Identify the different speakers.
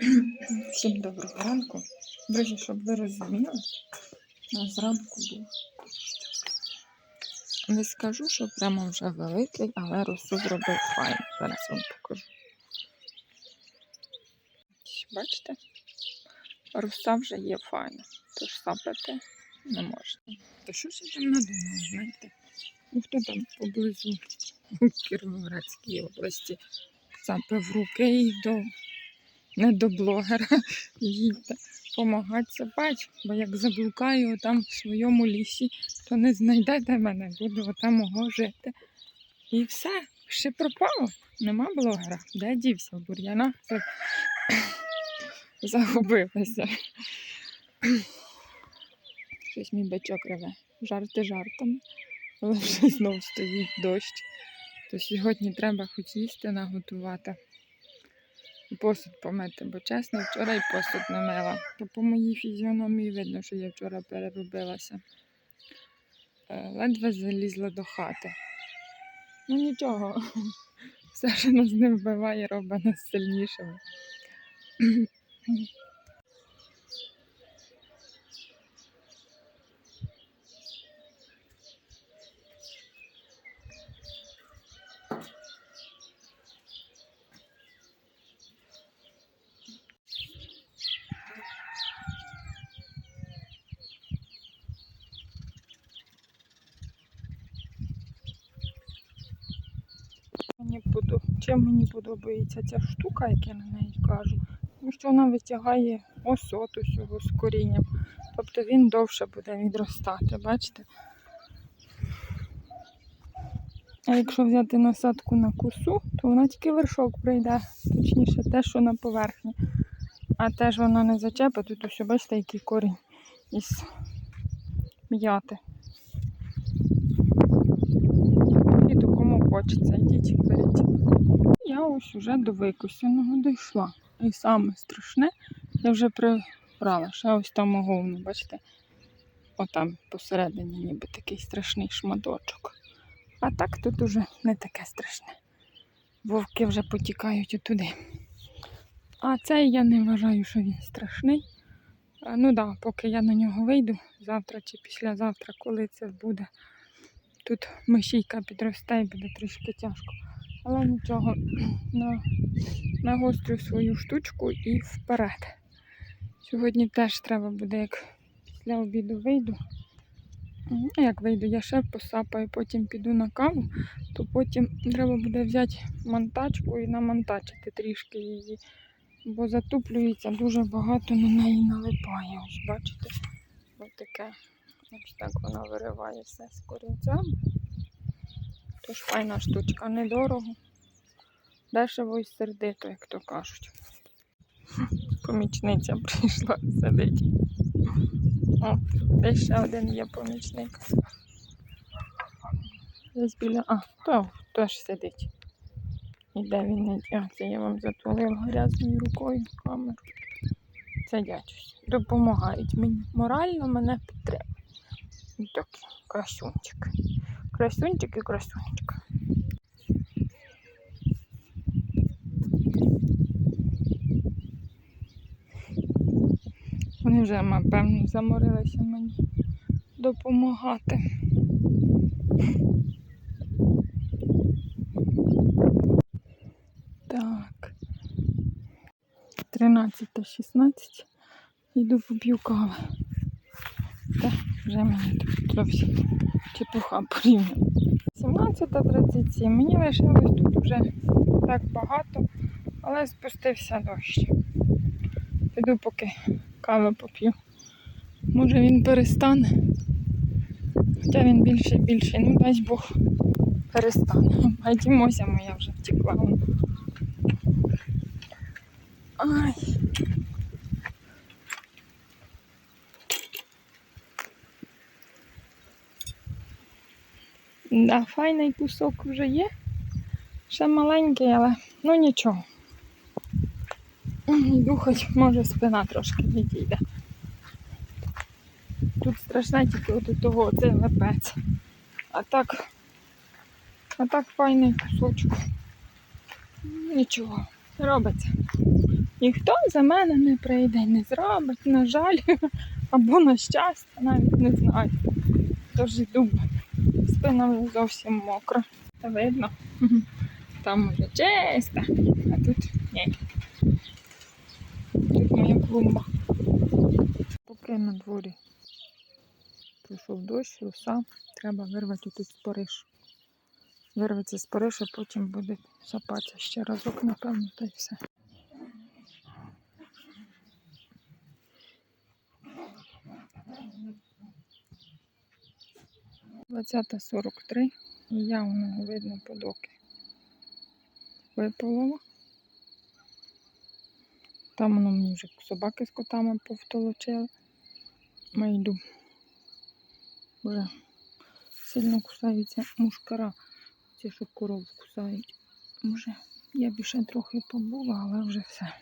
Speaker 1: Всім доброго ранку. Друзі, щоб ви розуміли, зранку був. Не скажу, що прямо вже великий, але росу зробив файно. Зараз вам покажу. Бачите? Руса вже є файна, тож сапати не можна. Та що ж я там надумала, знаєте? Ну хто там поблизу Кіровоградській області сапив руки і до не до блогера їдьте помагати сапати, бо як заблукаю там в своєму лісі, то не знайдете мене, буду отам жити. І все, ще пропало. Нема блогера. Де дівся в бур'янах? Загубилася. Щось мій бичок реве. Жарти жартами. Але вже знов стоїть дощ. То сьогодні треба хоч їсти наготувати. Посуд помити, бо чесно, вчора й посуд не мила. То по моїй фізіономії видно, що я вчора переробилася. Е, Ледве залізла до хати. Ну нічого, все, що нас не вбиває, робить нас сильнішими. Мені. Чим мені подобається ця штука, як я на неї кажу, тому що вона витягає осот усього з корінням. Тобто він довше буде відростати, бачите? А якщо взяти насадку на косу, то вона тільки вершок прийде, точніше те, що на поверхні. А те ж вона не зачепить, тут ось, бачите, який корінь із м'яти. І до кому хочеться, йдіть, беріть. Я ось уже до викосяного дійшла. І саме страшне, я вже прибрала. Ще ось там оговно, бачите? Отам посередині ніби такий страшний шматочок. А так тут уже не таке страшне. Вовки вже потікають отуди. А цей я не вважаю, що він страшний. Ну так, да, поки я на нього вийду, завтра чи післязавтра, коли це буде. Тут мишійка підросте і буде трішки тяжко. Але нічого, на, нагострю свою штучку і вперед. Сьогодні теж треба буде, як після обіду вийду. Як вийду, я ще посапаю, потім піду на каву, то потім треба буде взяти монтачку і намонтачити трішки її. Бо затуплюється дуже багато на неї налипає. Ось бачите? Ось таке. Ось так вона вириває все з корінцями. Тож файна штучка, недорого. Дешево і сердито, як то кажуть. Помічниця прийшла сидить. О, десь ще один є помічник. Десь біля. А, то теж сидить. І де він не а, це я вам затулила грязною рукою камеру. Це дядюсь. Допомагають мені. Морально мене підтримують. І такий красунчик. Красунчик і красунчик. Вони вже, напевно, заморилися мені допомагати. Так. 13.16. Йду поп'ю кави. Та вже мені тут зовсім чепуха порівняно. 17.37. Мені лишилось тут вже так багато, але спустився дощ. Піду поки каву поп'ю. Може він перестане. Хоча він більший більший, ну дай Бог перестане. А Дімося моя вже втекла. Ай. Да, файний кусок вже є. Ще маленький, але ну нічого. Йду хоч може спина трошки відійде. Тут страшне тільки от того цей лепець. А так, а так файний кусочок. Нічого. робиться. Ніхто за мене не прийде, не зробить, на жаль, або на щастя, навіть не знаю. Тож йду, спина зовсім мокра. Та видно. Там уже чисто, а тут ні. Тут моя клумба. Поки на дворі прийшов дощ, роса, треба вирвати тут спориш. Вирветься спориш, а потім буде сапатися ще разок, напевно, та й все. Двадцята сорок три. І я воно видно подоки. Виполола. Там воно мені вже собаки з котами повтолочили. Ми йду. Вже сильно кусаються мушкара. Ці, що коров кусають. Може, я б ще трохи побула, але вже все.